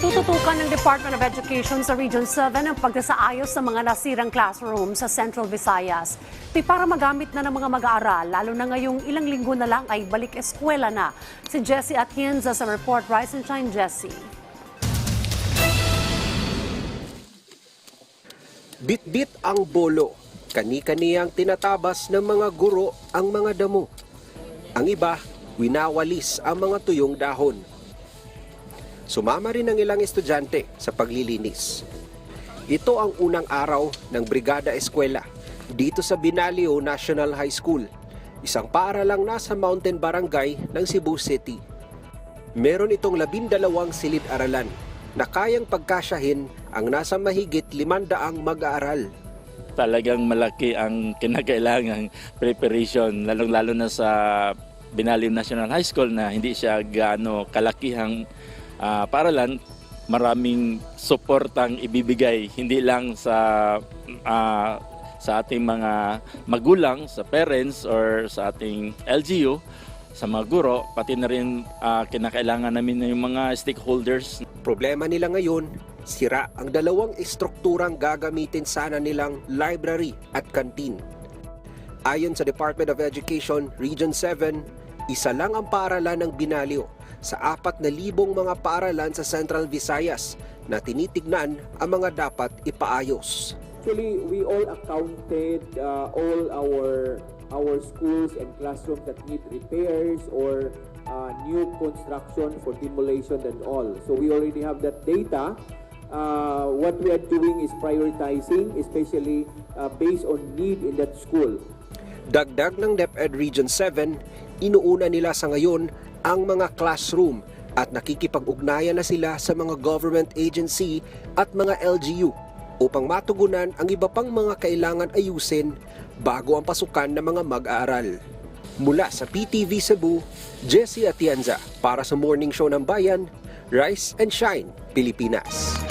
Tututukan ng Department of Education sa Region 7 ang pagsasaayos sa mga nasirang classroom sa Central Visayas. Ito'y para magamit na ng mga mag-aaral, lalo na ngayong ilang linggo na lang ay balik eskwela na. Si Jessie Atienza sa report Rise and Shine Jessie. Bit-bit ang bolo. Kani-kaniyang tinatabas ng mga guro ang mga damo. Ang iba, winawalis ang mga tuyong dahon. Sumama rin ang ilang estudyante sa paglilinis. Ito ang unang araw ng Brigada Eskwela dito sa Binalio National High School, isang paaralang nasa Mountain Barangay ng Cebu City. Meron itong labindalawang silid-aralan na kayang pagkasyahin ang nasa mahigit limandaang mag-aaral. talagang malaki ang kinakailangang preparation, lalong-lalo na sa Binalim National High School na hindi siya gaano kalakihang ah, paralan, maraming suportang ibibigay hindi lang sa ah, sa ating mga magulang, sa parents or sa ating LGU, sa mga guro, pati na rin ah, kinakailangan namin ng mga stakeholders Problema nila ngayon, sira ang dalawang estrukturang gagamitin sana nilang library at canteen. Ayon sa Department of Education Region 7, isa lang ang paaralan ng Binalyo sa 4,000 mga paaralan sa Central Visayas na tinitignan ang mga dapat ipaayos. Actually, we all accounted uh, all our our schools and classrooms that need repairs or uh, new construction for demolition and all. So we already have that data. Uh, what we are doing is prioritizing, especially uh, based on need in that school. Dagdag ng DepEd Region 7, inuuna nila sa ngayon ang mga classroom at nakikipag-ugnayan na sila sa mga government agency at mga LGU upang matugunan ang iba pang mga kailangan ayusin bago ang pasukan ng mga mag-aaral. Mula sa PTV Cebu, Jesse Atienza para sa Morning Show ng Bayan, Rise and Shine, Pilipinas.